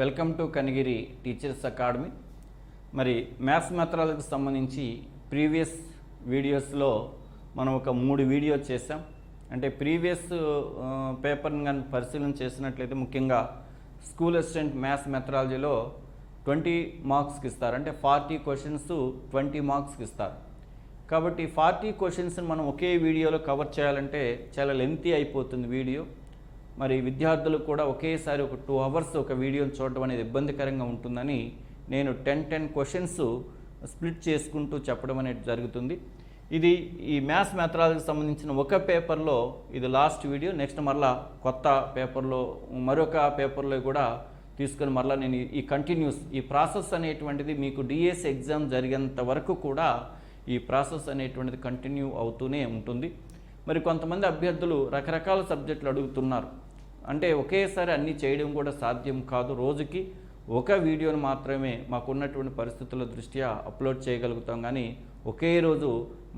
Welcome to Kanigiri teachers academy. మరి maths మెథడాలజీకి సంబంధించి ప్రీవియస్ వీడియోస్లో మనం ఒక మూడు వీడియోస్ చేసాం అంటే ప్రీవియస్ పేపర్ని కానీ పరిశీలన చేసినట్లయితే ముఖ్యంగా స్కూల్ అసిస్టెంట్ మ్యాథ్స్ మెథడాలజీలో ట్వంటీ మార్క్స్కి ఇస్తారు. అంటే ఫార్టీ క్వశ్చన్స్ ట్వంటీ మార్క్స్కి ఇస్తారు. కాబట్టి ఫార్టీ క్వశ్చన్స్ని మనం ఒకే వీడియోలో కవర్ చేయాలంటే చాలా లెంతీ అయిపోతుంది వీడియో. మరి విద్యార్థులకు కూడా ఒకేసారి ఒక టూ అవర్స్ ఒక వీడియోని చూడడం అనేది ఇబ్బందికరంగా ఉంటుందని నేను టెన్ టెన్ క్వశ్చన్స్ స్ప్లిట్ చేసుకుంటూ చెప్పడం అనేది జరుగుతుంది. ఇది ఈ మ్యాథ్స్ మెథడాలజీకి సంబంధించిన ఒక పేపర్లో ఇది లాస్ట్ వీడియో నెక్స్ట్ మరలా కొత్త పేపర్లో మరొక పేపర్లో కూడా తీసుకొని మరలా నేను ఈ- ఈ కంటిన్యూస్ ఈ ప్రాసెస్ అనేటువంటిది మీకు డిఎస్ ఎగ్జామ్ జరిగేంత వరకు కూడా ఈ ప్రాసెస్ అనేటువంటిది కంటిన్యూ అవుతూనే ఉంటుంది. మరి కొంతమంది అభ్యర్థులు రకరకాల సబ్జెక్టులు అడుగుతున్నారు. అంటే ఒకేసారి అన్నీ చేయడం కూడా సాధ్యం కాదు. రోజుకి ఒక వీడియోను మాత్రమే మాకున్నటువంటి పరిస్థితుల దృష్ట్యా అప్లోడ్ చేయగలుగుతాం. కానీ ఒకే రోజు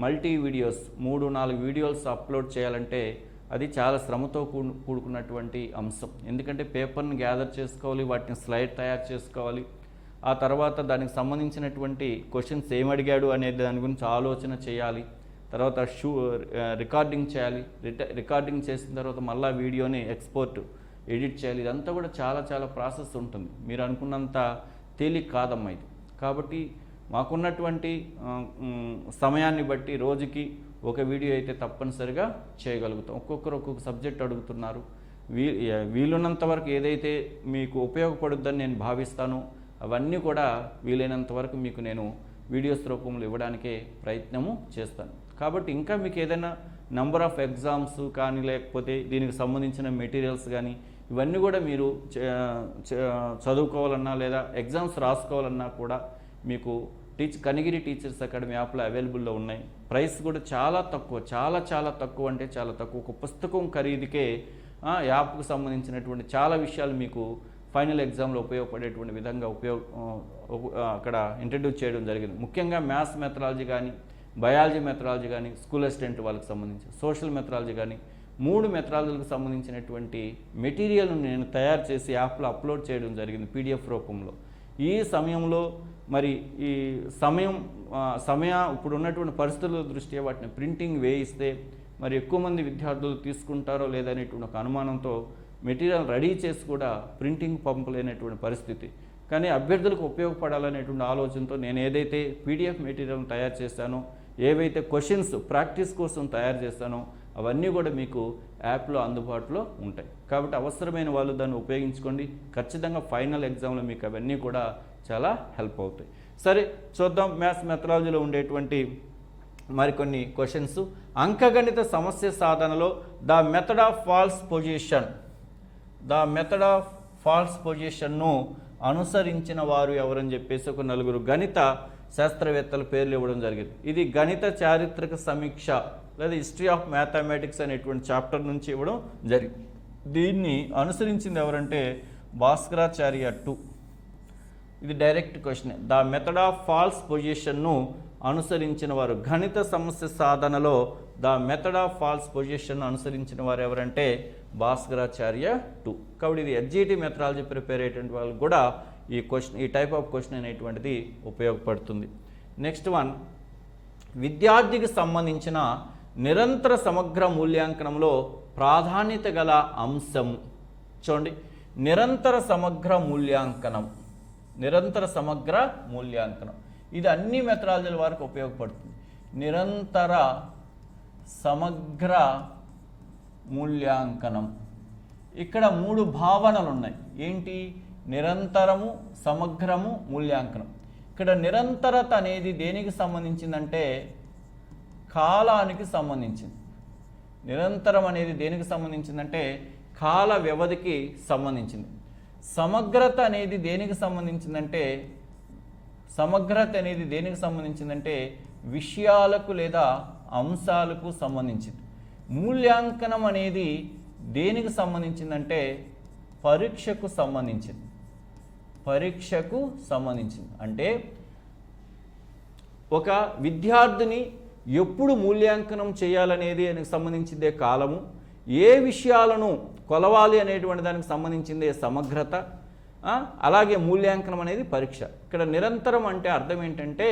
మల్టీ వీడియోస్ మూడు నాలుగు వీడియోస్ అప్లోడ్ చేయాలంటే అది చాలా శ్రమతో కూడుకున్నటువంటి అంశం. ఎందుకంటే పేపర్ని గ్యాదర్ చేసుకోవాలి వాటిని స్లైడ్ తయారు చేసుకోవాలి. ఆ తర్వాత దానికి సంబంధించినటువంటి క్వశ్చన్స్ ఏం అడిగాడు అనే దాని గురించి ఆలోచన చేయాలి. తర్వాత షూ రికార్డింగ్ చేయాలి. రికార్డింగ్ చేసిన తర్వాత మళ్ళీ వీడియోని ఎక్స్పోర్ట్ ఎడిట్ చేయాలి. ఇదంతా కూడా చాలా చాలా ప్రాసెస్ ఉంటుంది. మీరు అనుకున్నంత తేలిక కాదమ్మా ఇది. కాబట్టి మాకున్నటువంటి సమయాన్ని బట్టి రోజుకి ఒక వీడియో అయితే తప్పనిసరిగా చేయగలుగుతాం. ఒక్కొక్కరు ఒక్కొక్క సబ్జెక్ట్ అడుగుతున్నారు. వీ వీలున్నంత వరకు ఏదైతే మీకు ఉపయోగపడుద్దని నేను భావిస్తానో అవన్నీ కూడా వీలైనంత వరకు మీకు నేను వీడియోస్ రూపంలో ఇవ్వడానికే ప్రయత్నము చేస్తాను. కాబట్టి ఇంకా మీకు ఏదైనా నెంబర్ ఆఫ్ ఎగ్జామ్స్ కానీ లేకపోతే దీనికి సంబంధించిన మెటీరియల్స్ కానీ ఇవన్నీ కూడా మీరు చ- చదువుకోవాలన్నా లేదా ఎగ్జామ్స్ రాసుకోవాలన్నా కూడా మీకు టీచ్ కనిగిరి టీచర్స్ అకాడమీ యాప్లో అవైలబుల్లో ఉన్నాయి. ప్రైస్ కూడా చాలా తక్కువ చాలా చాలా తక్కువ అంటే చాలా తక్కువ. ఒక పుస్తకం ఖరీదుకే యాప్కు సంబంధించినటువంటి చాలా విషయాలు మీకు ఫైనల్ ఎగ్జామ్లో ఉపయోగపడేటువంటి విధంగా ఉపయోగ అక్కడ ఇంట్రడ్యూస్ చేయడం జరిగింది. ముఖ్యంగా మ్యాథ్స్ మెథడాలజీ కానీ బయాలజీ మెథడాలజీ కానీ స్కూల్ అసిస్టెంట్ వాళ్ళకి సంబంధించి సోషల్ మెథడాలజీ కానీ మూడు మెథడాలజీలకు సంబంధించినటువంటి మెటీరియల్ను నేను తయారు చేసి యాప్లో అప్లోడ్ చేయడం జరిగింది పీడిఎఫ్ రూపంలో. ఈ సమయంలో మరి ఈ సమయం సమయ ఇప్పుడు ఉన్నటువంటి పరిస్థితుల దృష్ట్యా వాటిని ప్రింటింగ్ వేయిస్తే మరి ఎక్కువ మంది విద్యార్థులు తీసుకుంటారో లేదనేటువంటి ఒక అనుమానంతో మెటీరియల్ రెడీ చేసి కూడా ప్రింటింగ్ పంపలేనటువంటి పరిస్థితి. కానీ అభ్యర్థులకు ఉపయోగపడాలనేటువంటి ఆలోచనతో నేను ఏదైతే పీడిఎఫ్ మెటీరియల్ తయారు చేశానో ఏవైతే క్వశ్చన్స్ ప్రాక్టీస్ కోసం తయారు చేస్తానో అవన్నీ కూడా మీకు యాప్లో అందుబాటులో ఉంటాయి. కాబట్టి అవసరమైన వాళ్ళు దాన్ని ఉపయోగించుకోండి. ఖచ్చితంగా ఫైనల్ ఎగ్జామ్లో మీకు అవన్నీ కూడా చాలా హెల్ప్ అవుతాయి. సరే చూద్దాం. మ్యాథ్స్ మెథడాలజీలో ఉండేటువంటి మరికొన్ని క్వశ్చన్స్ అంకగణిత సమస్య సాధనలో the method of false position the method of false పొజిషన్ను అనుసరించిన వారు ఎవరని చెప్పేసి ఒక నలుగురు గణిత శాస్త్రవేత్తల పేర్లు ఇవ్వడం జరిగింది. ఇది గణిత చారిత్రక సమీక్ష లేదా హిస్టరీ ఆఫ్ మ్యాథమెటిక్స్ అనేటువంటి చాప్టర్ నుంచి ఇవ్వడం జరిగింది. దీన్ని అనుసరించింది ఎవరంటే భాస్కరాచార్య టూ. ఇది direct question the method of false పొజిషన్ను అనుసరించిన వారు గణిత సమస్య సాధనలో the method of false position అనుసరించిన వారు ఎవరంటే భాస్కరాచార్య టూ. కాబట్టి ఇది ఎస్జిటి మెథడాలజీ ప్రిపేర్ అయ్యేటువంటి వాళ్ళు కూడా ఈ క్వశ్చన్ ఈ టైప్ ఆఫ్ క్వశ్చన్ అనేటువంటిది ఉపయోగపడుతుంది. నెక్స్ట్ వన్ విద్యార్థికి సంబంధించిన నిరంతర సమగ్ర మూల్యాంకనంలో ప్రాధాన్యత గల అంశం. చూడండి నిరంతర సమగ్ర మూల్యాంకనం. నిరంతర సమగ్ర మూల్యాంకనం. ఇది అన్ని మెథడాలజీల వారికి ఉపయోగపడుతుంది. నిరంతర సమగ్ర మూల్యాంకనం. ఇక్కడ మూడు భావనలు ఉన్నాయి. ఏంటి? నిరంతరము సమగ్రము మూల్యాంకనం. ఇక్కడ నిరంతరత అనేది దేనికి సంబంధించిందంటే కాలానికి సంబంధించింది. నిరంతరం అనేది దేనికి సంబంధించిందంటే కాల వ్యవధికి సంబంధించింది. సమగ్రత అనేది దేనికి సంబంధించిందంటే సమగ్రత అనేది దేనికి సంబంధించిందంటే విషయాలకు లేదా అంశాలకు సంబంధించింది. మూల్యాంకనం అనేది దేనికి సంబంధించిందంటే పరీక్షకు సంబంధించింది. పరీక్షకు సంబంధించింది. అంటే ఒక విద్యార్థిని ఎప్పుడు మూల్యాంకనం చేయాలనేది సంబంధించిందే కాలము. ఏ విషయాలను కొలవాలి అనేటువంటి దానికి సంబంధించిందే సమగ్రత. అలాగే మూల్యాంకనం అనేది పరీక్ష. ఇక్కడ నిరంతరం అంటే అర్థం ఏంటంటే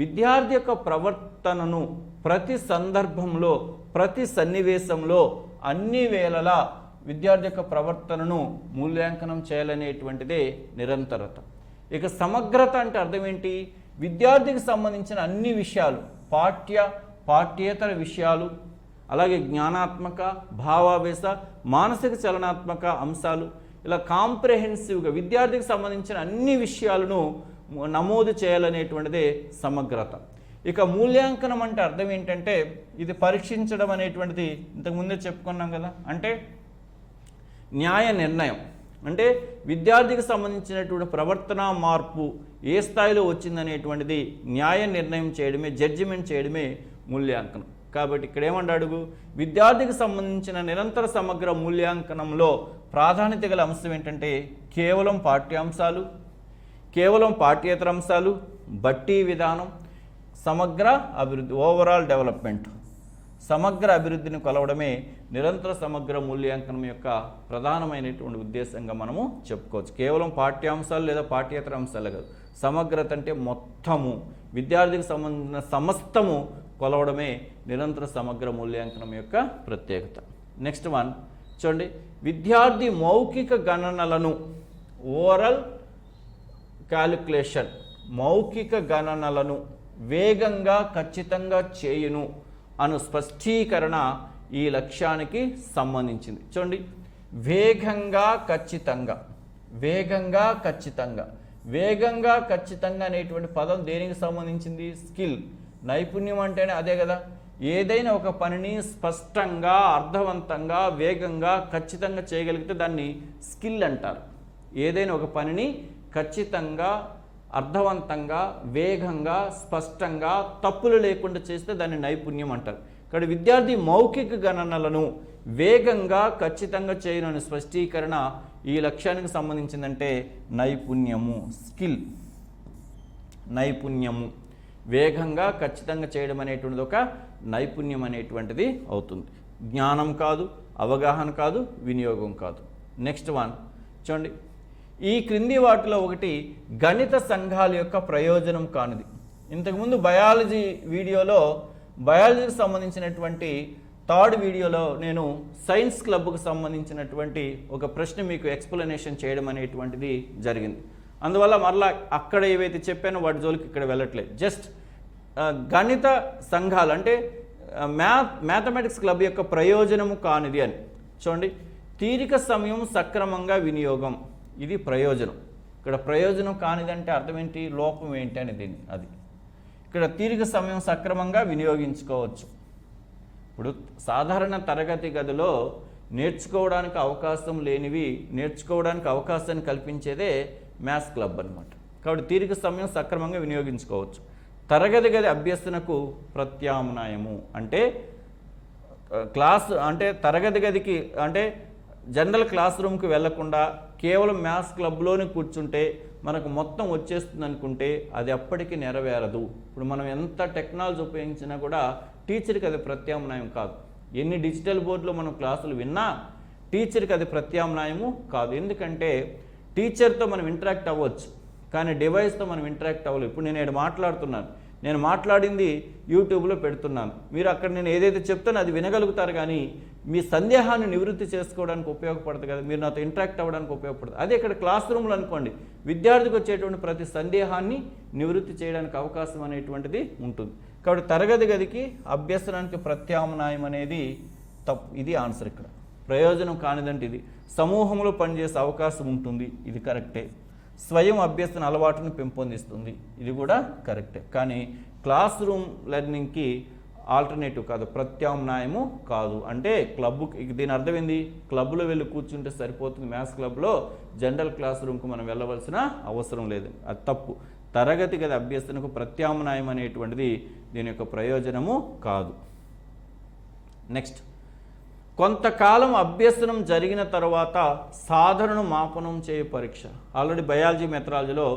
విద్యార్థి యొక్క ప్రవర్తనను ప్రతి సందర్భంలో ప్రతి సన్నివేశంలో అన్ని వేళలా విద్యార్థి యొక్క ప్రవర్తనను మూల్యాంకనం చేయాలనేటువంటిదే నిరంతరత. ఇక సమగ్రత అంటే అర్థం ఏంటి? విద్యార్థికి సంబంధించిన అన్ని విషయాలు పాఠ్య పాఠ్యేతర విషయాలు అలాగే జ్ఞానాత్మక భావావేశ మానసిక చలనాత్మక అంశాలు ఇలా కాంప్రహెన్సివ్గా విద్యార్థికి సంబంధించిన అన్ని విషయాలను నమోదు చేయాలనేటువంటిదే సమగ్రత. ఇక మూల్యాంకనం అంటే అర్థం ఏంటంటే ఇది పరీక్షించడం అనేటువంటిది ఇంతకుముందే చెప్పుకున్నాం కదా. అంటే న్యాయ నిర్ణయం. అంటే విద్యార్థికి సంబంధించినటువంటి ప్రవర్తన మార్పు ఏ స్థాయిలో వచ్చిందనేటువంటిది న్యాయ నిర్ణయం చేయడమే జడ్జిమెంట్ చేయడమే మూల్యాంకనం. కాబట్టి ఇక్కడ అడుగు? విద్యార్థికి సంబంధించిన నిరంతర సమగ్ర మూల్యాంకనంలో ప్రాధాన్యత గల అంశం ఏంటంటే కేవలం పాఠ్యాంశాలు కేవలం పాఠ్యేతర అంశాలు బట్టి విధానం సమగ్ర అభివృద్ధి ఓవరాల్ డెవలప్మెంట్ సమగ్ర అభివృద్ధిని కొలవడమే నిరంతర సమగ్ర మూల్యాంకనం యొక్క ప్రధానమైనటువంటి ఉద్దేశంగా మనము చెప్పుకోవచ్చు. కేవలం పాఠ్యాంశాలు లేదా పాఠ్యేతర అంశాలు కాదు. సమగ్రత అంటే మొత్తము. విద్యార్థికి సంబంధించిన సమస్తము కొలవడమే నిరంతర సమగ్ర మూల్యాంకనం యొక్క ప్రత్యేకత. నెక్స్ట్ వన్ చూడండి. విద్యార్థి మౌఖిక గణనలను ఓరల్ క్యాలిక్యులేషన్ మౌఖిక గణనలను వేగంగా ఖచ్చితంగా చేయును. అను స్పష్టీకరణ ఈ లక్ష్యానికి సంబంధించింది. చూడండి. వేగంగా ఖచ్చితంగా వేగంగా ఖచ్చితంగా వేగంగా ఖచ్చితంగా అనేటువంటి పదం దేనికి సంబంధించింది? స్కిల్. నైపుణ్యం అంటేనే అదే కదా. ఏదైనా ఒక పనిని స్పష్టంగా అర్థవంతంగా వేగంగా ఖచ్చితంగా చేయగలిగితే దాన్ని స్కిల్ అంటారు. ఏదైనా ఒక పనిని ఖచ్చితంగా అర్థవంతంగా వేగంగా స్పష్టంగా తప్పులు లేకుండా చేస్తే దాన్ని నైపుణ్యం అంటారు. ఇక్కడ విద్యార్థి మౌఖిక గణనలను వేగంగా ఖచ్చితంగా చేయను స్పష్టీకరణ ఈ లక్ష్యానికి సంబంధించిందంటే నైపుణ్యము స్కిల్. నైపుణ్యము. వేగంగా ఖచ్చితంగా చేయడం అనేటువంటిది ఒక నైపుణ్యం అనేటువంటిది అవుతుంది. జ్ఞానం కాదు అవగాహన కాదు వినియోగం కాదు. Next one. చూడండి. ఈ క్రింది వాటిలో ఒకటి గణిత సంఘాల యొక్క ప్రయోజనం కానిది. ఇంతకుముందు బయాలజీ వీడియోలో బయాలజీకి సంబంధించినటువంటి థర్డ్ వీడియోలో నేను సైన్స్ క్లబ్కు సంబంధించినటువంటి ఒక ప్రశ్న మీకు ఎక్స్ప్లెనేషన్ చేయడం అనేటువంటిది జరిగింది. అందువల్ల మరలా అక్కడ ఏవైతే చెప్పానో వాటి జోలికి ఇక్కడ వెళ్ళట్లేదు. జస్ట్ గణిత సంఘాలు అంటే మ్యాథ్ మ్యాథమెటిక్స్ క్లబ్ యొక్క ప్రయోజనము కానిది అని. చూడండి తీరిక సమయం సక్రమంగా వినియోగం. ఇది ప్రయోజనం. ఇక్కడ ప్రయోజనం కానిదంటే అర్థం ఏంటి లోపం ఏంటి అని దీన్ని అది. ఇక్కడ తీరిక సమయం సక్రమంగా వినియోగించుకోవచ్చు. ఇప్పుడు సాధారణ తరగతి గదిలో నేర్చుకోవడానికి అవకాశం లేనివి నేర్చుకోవడానికి అవకాశాన్ని కల్పించేదే మ్యాథ్స్ క్లబ్ అన్నమాట. కాబట్టి తీరిక సమయం సక్రమంగా వినియోగించుకోవచ్చు. తరగతి గది అభ్యసనకు ప్రత్యామ్నాయము. అంటే క్లాస్ అంటే తరగతి గదికి అంటే జనరల్ క్లాస్ రూమ్కి వెళ్ళకుండా కేవలం మ్యాథ్స్ క్లబ్లోనే కూర్చుంటే మనకు మొత్తం వచ్చేస్తుంది అనుకుంటే అది అప్పటికి నెరవేరదు. ఇప్పుడు మనం ఎంత టెక్నాలజీ ఉపయోగించినా కూడా టీచర్కి అది ప్రత్యామ్నాయం కాదు. ఎన్ని డిజిటల్ బోర్డులో మనం క్లాసులు విన్నా టీచర్కి అది ప్రత్యామ్నాయము కాదు. ఎందుకంటే టీచర్తో మనం ఇంటరాక్ట్ అవ్వచ్చు కానీ డివైస్తో మనం ఇంటరాక్ట్ అవ్వలేదు ఇప్పుడు నేను ఇక్కడ మాట్లాడుతున్నాను. నేను మాట్లాడింది యూట్యూబ్లో పెడుతున్నాను. మీరు అక్కడ నేను ఏదైతే చెప్తానో అది వినగలుగుతారు కానీ మీ సందేహాన్ని నివృత్తి చేసుకోవడానికి ఉపయోగపడదు కదా. మీరు నాతో ఇంటరాక్ట్ అవ్వడానికి ఉపయోగపడదు. అదే ఇక్కడ క్లాస్ రూమ్లో అనుకోండి. విద్యార్థికి వచ్చేటువంటి ప్రతి సందేహాన్ని నివృత్తి చేయడానికి అవకాశం అనేటువంటిది ఉంటుంది. కాబట్టి తరగతి గదికి అభ్యసనానికి ప్రత్యామ్నాయం అనేది తప్పు. ఇది ఆన్సర్ ఇక్కడ. ప్రయోజనం కానిదంటే ఇది. సమూహంలో పనిచేసే అవకాశం ఉంటుంది. ఇది కరెక్టే. స్వయం అభ్యసన అలవాటును పెంపొందిస్తుంది. ఇది కూడా కరెక్టే. కానీ క్లాస్ రూమ్ లెర్నింగ్కి ఆల్టర్నేటివ్ కాదు ప్రత్యామ్నాయము కాదు. అంటే క్లబ్ దీని అర్థం ఏంది? క్లబ్లో వెళ్ళి కూర్చుంటే సరిపోతుంది. మ్యాథ్స్ క్లబ్లో జనరల్ క్లాస్ రూమ్కి మనం వెళ్ళవలసిన అవసరం లేదు. అది తప్పు. తరగతి గది అభ్యసనకు ప్రత్యామ్నాయం అనేటువంటిది దీని యొక్క ప్రయోజనము కాదు. నెక్స్ట్. కొంతకాలం అభ్యసనం జరిగిన తర్వాత సాధారణ మాపనం చేయ పరీక్ష. ఆల్రెడీ బయాలజీ మెథడాలజీలో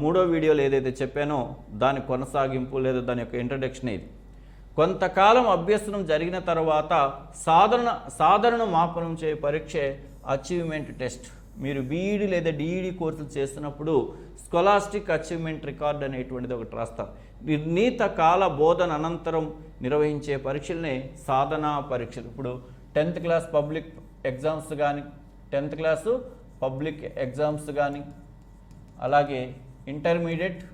మూడో వీడియోలో ఏదైతే చెప్పానో దాని కొనసాగింపు లేదా దాని యొక్క ఇంట్రడక్షన్ ఇది. కొంతకాలం అభ్యసనం జరిగిన తర్వాత సాధారణ సాధారణ మాపనం చేయ పరీక్షే అచీవ్మెంట్ టెస్ట్ మీరు బీఈడి లేదా డిఈడి కోర్సులు చేస్తున్నప్పుడు స్కాలాస్టిక్ అచీవ్మెంట్ రికార్డ్ అనేటువంటిది ఒకటి రాస్తారు. నిర్ణీత కాల బోధన అనంతరం నిర్వహించే పరీక్షలనే సాధనా పరీక్షలు. ఇప్పుడు టెన్త్ క్లాస్ పబ్లిక్ ఎగ్జామ్స్ కానీ టెన్త్ క్లాసు పబ్లిక్ ఎగ్జామ్స్ కానీ అలాగే ఇంటర్మీడియట్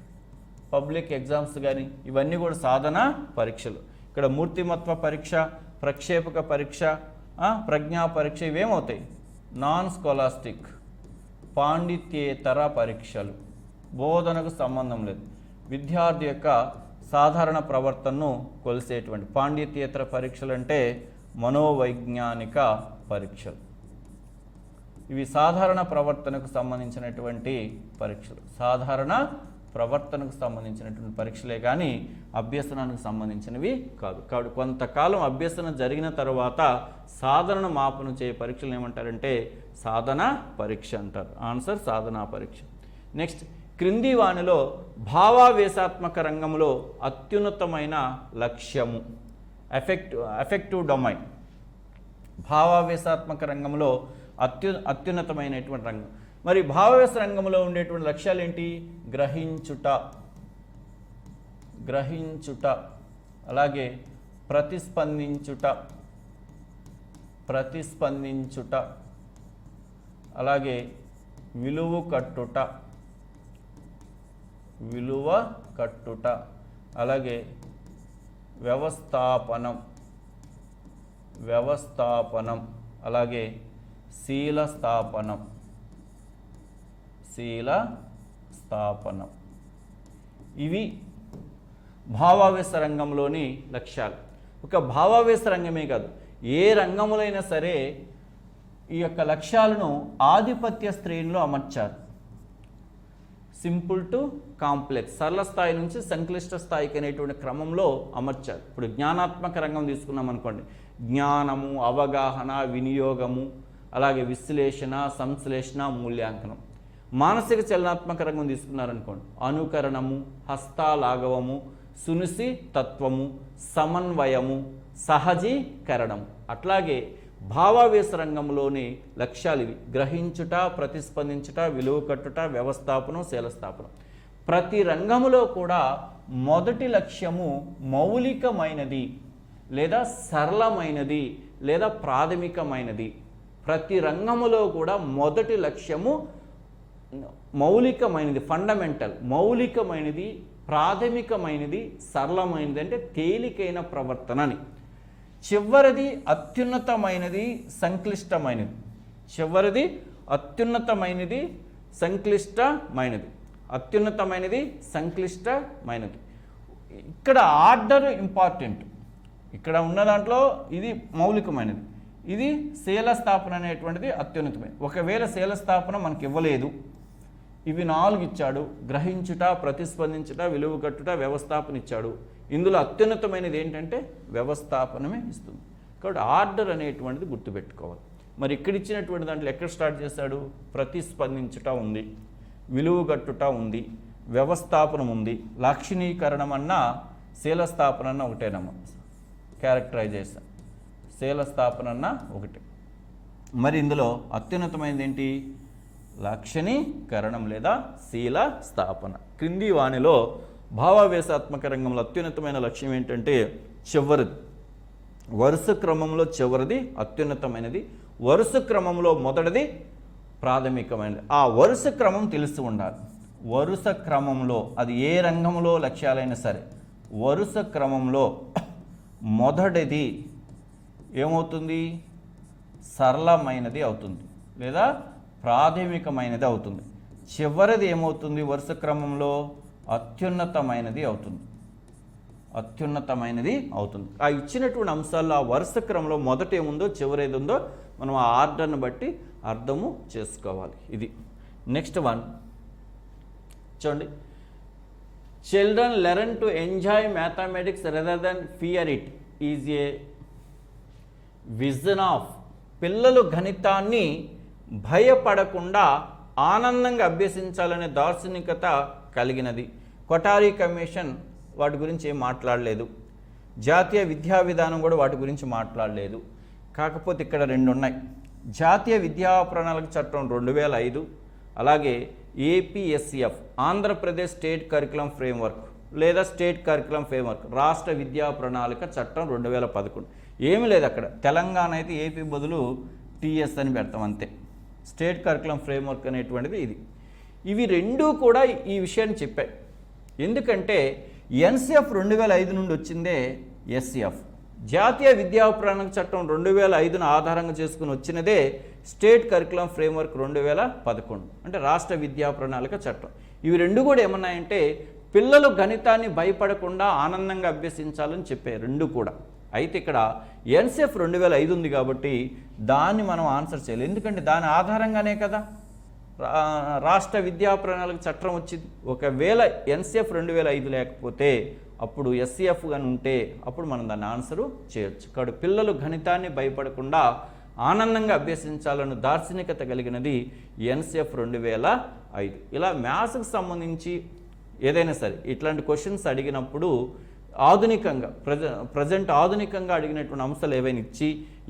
పబ్లిక్ ఎగ్జామ్స్ కానీ ఇవన్నీ కూడా సాధన పరీక్షలు. ఇక్కడ మూర్తిమత్వ పరీక్ష ప్రక్షేపక పరీక్ష ప్రజ్ఞా పరీక్ష ఇవేమవుతాయి? నాన్ స్కాలాస్టిక్ పాండిత్యేతర పరీక్షలు. బోధనకు సంబంధం లేదు. విద్యార్థి యొక్క సాధారణ ప్రవర్తనను కొలిసేటువంటి పాండిత్యేతర పరీక్షలు అంటే మనోవైజ్ఞానిక పరీక్షలు. ఇవి సాధారణ ప్రవర్తనకు సంబంధించినటువంటి పరీక్షలు. సాధారణ ప్రవర్తనకు సంబంధించినటువంటి పరీక్షలే కానీ అభ్యసనానికి సంబంధించినవి కాదు. కాబట్టి కొంతకాలం అభ్యసన జరిగిన తర్వాత సాధన మాపను చేయ పరీక్షలు ఏమంటారంటే సాధన పరీక్ష అంటారు. ఆన్సర్ సాధనా పరీక్ష. నెక్స్ట్ క్రింది వానిలో భావావేశాత్మక రంగంలో అత్యున్నతమైన లక్ష్యము. ఎఫెక్ట్ ఎఫెక్టివ్ డొమైన్ భావావేశాత్మక రంగంలో అత్యు అత్యున్నతమైనటువంటి రంగం. మరి భావవేశ రంగంలో ఉండేటువంటి లక్ష్యాలు ఏంటి? గ్రహించుట. గ్రహించుట. అలాగే ప్రతిస్పందించుట. ప్రతిస్పందించుట. అలాగే విలువ కట్టుట. విలువ కట్టుట. అలాగే వ్యవస్థాపనం. వ్యవస్థాపనం. అలాగే శీల స్థాపనం శీల స్థాపనం ఇవి భావావేశ రంగంలోని లక్ష్యాలు. ఒక భావావేశ రంగమే కాదు ఏ రంగములైనా సరే ఈ యొక్క లక్ష్యాలను ఆధిపత్య శ్రేణిలో అమర్చారు. సింపుల్ టు కాంప్లెక్స్ సరళ స్థాయి నుంచి సంక్లిష్ట స్థాయికి అనేటువంటి క్రమంలో అమర్చారు. ఇప్పుడు జ్ఞానాత్మక రంగం తీసుకున్నాం అనుకోండి. జ్ఞానము అవగాహన వినియోగము అలాగే విశ్లేషణ సంశ్లేషణ మూల్యాంకనం. మానసిక చలనాత్మక రంగం తీసుకున్నారనుకోండి. అనుకరణము హస్తాలాఘవము సునిసి తత్వము సమన్వయము సహజీకరణం. అట్లాగే భావావేశ రంగంలోని లక్ష్యాలు ఇవి. గ్రహించుట ప్రతిస్పందించుట విలువ కట్టుట వ్యవస్థాపనం శీలస్థాపనం. ప్రతి రంగములో కూడా మొదటి లక్ష్యము మౌలికమైనది లేదా సరళమైనది లేదా ప్రాథమికమైనది. ప్రతి రంగములో కూడా మొదటి లక్ష్యము మౌలికమైనది ఫండమెంటల్ మౌలికమైనది ప్రాథమికమైనది సరళమైనది అంటే తేలికైన ప్రవర్తన అని చివరిది అత్యున్నతమైనది సంక్లిష్టమైనది. చివరిది అత్యున్నతమైనది సంక్లిష్టమైనది. అత్యున్నతమైనది సంక్లిష్టమైనది. ఇక్కడ ఆర్డర్ ఇంపార్టెంట్. ఇక్కడ ఉన్న దాంట్లో ఇది మౌలికమైనది. ఇది శీల స్థాపన అనేటువంటిది అత్యున్నతమైనది ఒకవేళ శీల స్థాపన మనకి ఇవ్వలేదు ఇవి నాలుగు ఇచ్చాడు గ్రహించుట ప్రతిస్పందించుట విలువ కట్టుట వ్యవస్థాపన ఇచ్చాడు. ఇందులో అత్యున్నతమైనది ఏంటంటే వ్యవస్థాపనమే ఇస్తుంది. కాబట్టి ఆర్డర్ అనేటువంటిది గుర్తుపెట్టుకోవాలి. మరి ఇక్కడ ఇచ్చినటువంటి దాంట్లో ఎక్కడ స్టార్ట్ చేశాడు? ప్రతిస్పందించుట ఉంది. విలువగట్టుట ఉంది వ్యవస్థాపనం ఉంది. లాక్షణీకరణం అన్న శీలస్థాపన అన్న ఒకటేనమ్మ క్యారెక్టరైజేషన్ శీలస్థాపన అన్న ఒకటి. మరి ఇందులో అత్యున్నతమైనది ఏంటి లాక్షణీకరణం లేదా శీల స్థాపన క్రింది వాణిలో భావావేశాత్మక రంగంలో అత్యున్నతమైన లక్ష్యం ఏంటంటే చివరిది. వరుస క్రమంలో చివరిది అత్యున్నతమైనది. వరుస క్రమంలో మొదటిది ప్రాథమికమైనది. ఆ వరుస క్రమం తెలుస్తూ ఉండాలి. వరుస క్రమంలో అది ఏ రంగంలో లక్ష్యాలైనా సరే వరుస క్రమంలో మొదటిది ఏమవుతుంది? సరళమైనది అవుతుంది. లేదా ప్రాథమికమైనది అవుతుంది. చివరిది ఏమవుతుంది? వరుస క్రమంలో అత్యున్నతమైనది అవుతుంది. అత్యున్నతమైనది అవుతుంది. ఆ ఇచ్చినటువంటి అంశాల్లో ఆ వరుస క్రమంలో మొదట ఏముందో చివరేది ఉందో మనం ఆ ఆర్డర్ని బట్టి అర్థము చేసుకోవాలి. ఇది నెక్స్ట్ వన్. చూడండి. Children learn to enjoy mathematics rather than fear it is a vision of పిల్లలు గణితాన్ని భయపడకుండా ఆనందంగా అభ్యసించాలనే దార్శనికత కలిగినది. కొటారీ కమిషన్ వాటి గురించి ఏం మాట్లాడలేదు. జాతీయ విద్యా విధానం కూడా వాటి గురించి మాట్లాడలేదు. కాకపోతే ఇక్కడ రెండు ఉన్నాయి జాతీయ విద్యా ప్రణాళిక చట్టం రెండు వేల ఐదు అలాగే APSCF Andhra Pradesh state curriculum framework లేదా స్టేట్ కరికులం ఫ్రేమ్వర్క్ రాష్ట్ర విద్యా ప్రణాళిక చట్టం రెండు వేల పదకొండు. ఏమీ లేదు అక్కడ. తెలంగాణ అయితే ఏపీ బదులు టీఎస్ అని పెడతాం అంతే. స్టేట్ కరికులం ఫ్రేమ్వర్క్ అనేటువంటిది ఇది. ఇవి రెండూ కూడా ఈ విషయాన్ని చెప్పాయి ఎందుకంటే ఎన్సిఎఫ్ రెండు వేల ఐదు నుండి వచ్చిందే ఎస్సిఎఫ్. జాతీయ విద్యా ప్రణాళిక చట్టం రెండు వేల ఐదును ఆధారంగా చేసుకుని వచ్చినదే స్టేట్ కరికులం ఫ్రేమ్వర్క్ రెండు వేల పదకొండు. అంటే రాష్ట్ర విద్యా ప్రణాళిక చట్టం. ఇవి రెండు కూడా ఏమన్నాయంటే పిల్లలు గణితాన్ని భయపడకుండా ఆనందంగా అభ్యసించాలని చెప్పాయి రెండు కూడా. అయితే ఇక్కడ ఎన్సెఫ్ రెండు వేల ఐదు ఉంది కాబట్టి దాన్ని మనం ఆన్సర్ చేయాలి. ఎందుకంటే దాని ఆధారంగానే కదా రా- రాష్ట్ర విద్యా ప్రణాళిక చట్టం వచ్చింది. ఒకవేళ ఎన్సిఎఫ్ రెండు వేల ఐదు లేకపోతే అప్పుడు ఎస్సీఎఫ్ కానీ ఉంటే అప్పుడు మనం దాన్ని ఆన్సరు చేయొచ్చు. కాబట్టి పిల్లలు గణితాన్ని భయపడకుండా ఆనందంగా అభ్యసించాలని దార్శనికత కలిగినది ఎన్సిఎఫ్ రెండు వేల ఐదు. ఇలా మ్యాథ్స్కి సంబంధించి ఏదైనా సరే ఇట్లాంటి క్వశ్చన్స్ అడిగినప్పుడు ఆధునికంగా ప్రజ ప్రజెంట్ ఆధునికంగా అడిగినటువంటి అంశాలు ఏవైనా ఇచ్చి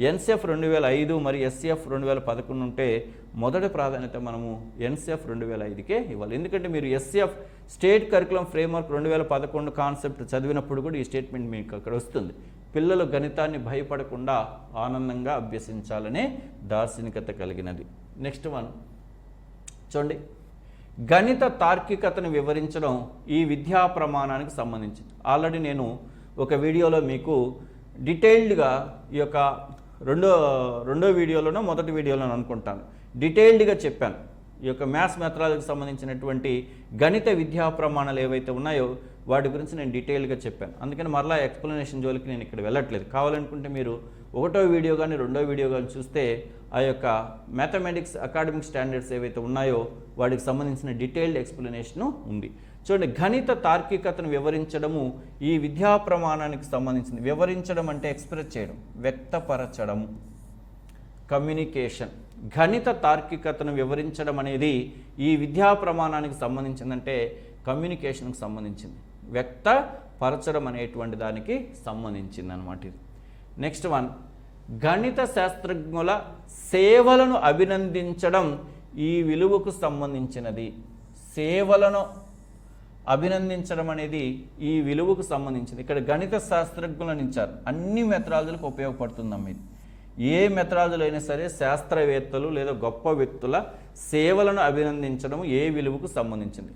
ఎన్సిఎఫ్ రెండు వేల ఐదు మరియు ఎస్సిఎఫ్ రెండు వేల పదకొండు ఉంటే మొదటి ప్రాధాన్యత మనము ఎన్సిఎఫ్ రెండు వేల ఐదుకే ఇవ్వాలి. ఎందుకంటే మీరు ఎస్సిఎఫ్ స్టేట్ కరికులం ఫ్రేమ్వర్క్ రెండు వేల పదకొండు కాన్సెప్ట్ చదివినప్పుడు కూడా ఈ స్టేట్మెంట్ మీకు అక్కడ వస్తుంది. పిల్లలు గణితాన్ని భయపడకుండా ఆనందంగా అభ్యసించాలనే దార్శనికత కలిగినది. Next one. చూడండి. గణిత తార్కికతను వివరించడం ఈ విద్యా ప్రమాణానికి సంబంధించింది. ఆల్రెడీ నేను ఒక వీడియోలో మీకు డీటెయిల్డ్గా ఈ యొక్క రెండో రెండో వీడియోలోనో మొదటి వీడియోలోనో అనుకుంటాను. డీటెయిల్డ్గా చెప్పాను. ఈ యొక్క మ్యాథ్స్ మెథడాలజీకి సంబంధించినటువంటి గణిత విద్యా ప్రమాణాలు ఏవైతే ఉన్నాయో వాటి గురించి నేను డీటెయిల్గా చెప్పాను. అందుకని మరలా ఎక్స్ప్లెనేషన్ జోలికి నేను ఇక్కడ వెళ్ళట్లేదు. కావాలనుకుంటే మీరు ఒకటో వీడియో కానీ రెండో వీడియో కానీ చూస్తే ఆ యొక్క మ్యాథమెటిక్స్ అకాడమిక్ స్టాండర్డ్స్ ఏవైతే ఉన్నాయో వాటికి సంబంధించిన డీటెయిల్డ్ ఎక్స్ప్లెనేషను ఉంది. చూడండి గణిత తార్కికతను వివరించడము ఈ విద్యా ప్రమాణానికి సంబంధించింది. వివరించడం అంటే ఎక్స్ప్రెస్ చేయడం వ్యక్తపరచడము. కమ్యూనికేషన్. గణిత తార్కికతను వివరించడం అనేది ఈ విద్యా ప్రమాణానికి సంబంధించిందంటే కమ్యూనికేషన్కి సంబంధించింది. వ్యక్తపరచడం అనేటువంటి దానికి సంబంధించింది అనమాట ఇది. నెక్స్ట్ వన్ గణిత శాస్త్రజ్ఞుల సేవలను అభినందించడం ఈ విలువకు సంబంధించినది. సేవలను అభినందించడం అనేది ఈ విలువకు సంబంధించింది. ఇక్కడ గణిత శాస్త్రజ్ఞులను ఇచ్చారు. అన్ని మెథడాలజీలకు ఉపయోగపడుతుందమ్మ ఇది. ఏ మెథడాలజీలో అయినా సరే శాస్త్రవేత్తలు లేదా గొప్ప వ్యక్తుల సేవలను అభినందించడం ఏ విలువకు సంబంధించింది?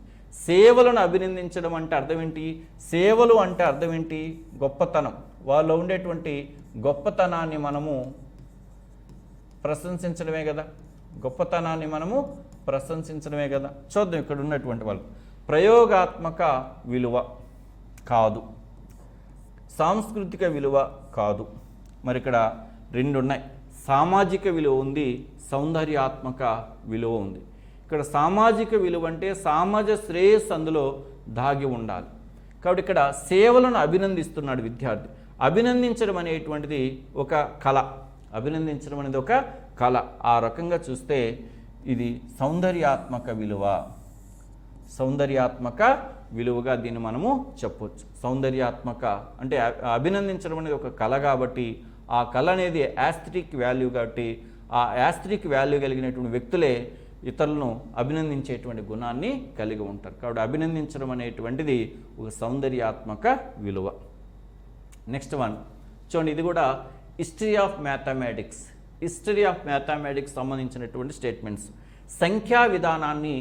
సేవలను అభినందించడం అంటే అర్థం ఏంటి? సేవలు అంటే అర్థం ఏంటి? గొప్పతనం. వాళ్ళు ఉండేటువంటి గొప్పతనాన్ని మనము ప్రశంసించడమే కదా. గొప్పతనాన్ని మనము ప్రశంసించడమే కదా. చూద్దాం ఇక్కడ ఉన్నటువంటి వాళ్ళు. ప్రయోగాత్మక విలువ కాదు. సాంస్కృతిక విలువ కాదు. మరి ఇక్కడ రెండు ఉన్నాయి సామాజిక విలువ ఉంది సౌందర్యాత్మక విలువ ఉంది. ఇక్కడ సామాజిక విలువ అంటే సమాజ శ్రేయస్సు అందులో దాగి ఉండాలి. కాబట్టి ఇక్కడ సేవలను అభినందిస్తున్నాడు విద్యార్థి. అభినందించడం అనేటువంటిది ఒక కళ. అభినందించడం అనేది ఒక కళ. ఆ రకంగా చూస్తే ఇది సౌందర్యాత్మక విలువ. సౌందర్యాత్మక విలువగా దీన్ని మనము చెప్పొచ్చు. సౌందర్యాత్మక అంటే అభినందించడం అనేది ఒక కళ కాబట్టి ఆ కళ అనేది యాస్థెటిక్ వాల్యూ కాబట్టి ఆ యాస్థెటిక్ వాల్యూ కలిగినటువంటి వ్యక్తులే ఇతరులను అభినందించేటువంటి గుణాన్ని కలిగి ఉంటారు. కాబట్టి అభినందించడం అనేటువంటిది ఒక సౌందర్యాత్మక విలువ. నెక్స్ట్ వన్ చూడండి ఇది కూడా history of mathematics history of mathematics సంబంధించినటువంటి స్టేట్మెంట్స్ సంఖ్యా విధానాన్ని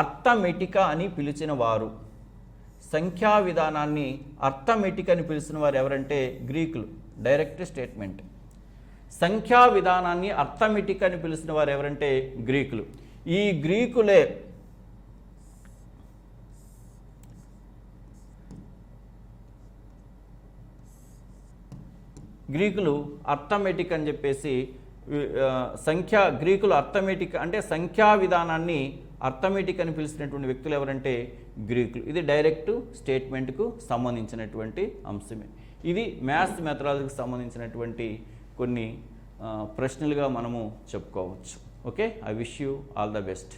అర్థమెటిక అని పిలిచిన వారు. సంఖ్యా విధానాన్ని అర్థమెటిక్ అని పిలిచిన వారు ఎవరంటే గ్రీకులు. Direct statement. సంఖ్యా విధానాన్ని అర్థమెటిక్ అని పిలిచిన వారు ఎవరంటే గ్రీకులు. ఈ గ్రీకులే గ్రీకులు అర్థమెటిక్ అని చెప్పేసి సంఖ్యా గ్రీకులు అర్థమెటిక్ అంటే సంఖ్యా విధానాన్ని అర్థమెటిక్ అని పిలిచినటువంటి వ్యక్తులు ఎవరంటే గ్రీకులు. ఇది డైరెక్ట్ స్టేట్మెంట్కు సంబంధించినటువంటి అంశమే. ఇది మ్యాథ్స్ మెథడాలజీకి సంబంధించినటువంటి కొన్ని ప్రశ్నలుగా మనము చెప్పుకోవచ్చు. Okay I wish you all the best